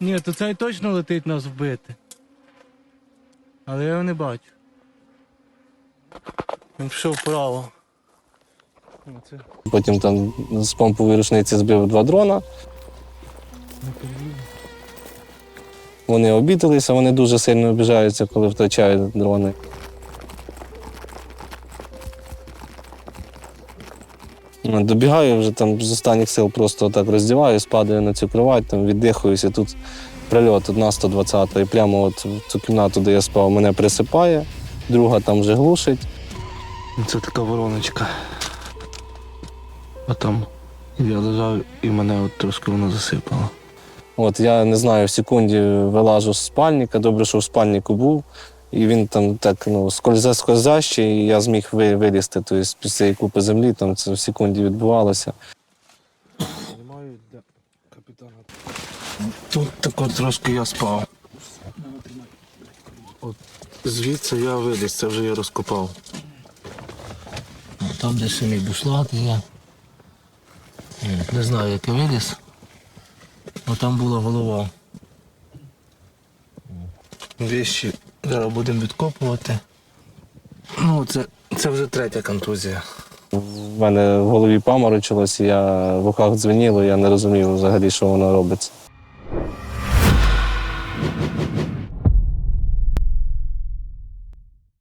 Ні, то цей точно летить нас вбити. Але я його не бачу. Він пішов вправо. Оце. Потім там з помпової рушниці збив два дрона. Вони обідалися, вони дуже сильно обіжаються, коли втрачають дрони. Добігаю вже там з останніх сил просто так роздіваюсь, падаю на цю кровать, там віддихуюся. Тут прильот одна 120 і прямо от в цю кімнату, де я спав, мене присипає, друга там вже глушить. Це така вороночка. А там я лежав і мене от трошки воно засипало. От я не знаю, в секунді вилажу з спальника, добре, що в спальнику був. І він там так ну, скользе скользяще, і я зміг ви- вилізти. Тобто після цієї купи землі там це в секунді відбувалося. Знімаю для капітана. Тут тако трошки я спав. От звідси я виліз, це вже я розкопав. Там десь мій бушлат є. Не знаю, як я виліз. але там була голова. Вещі зараз будемо відкопувати. Ну, це, це вже третя контузія. В мене в голові паморочилось, я в руках дзвеніло, я не розумів взагалі, що воно робиться.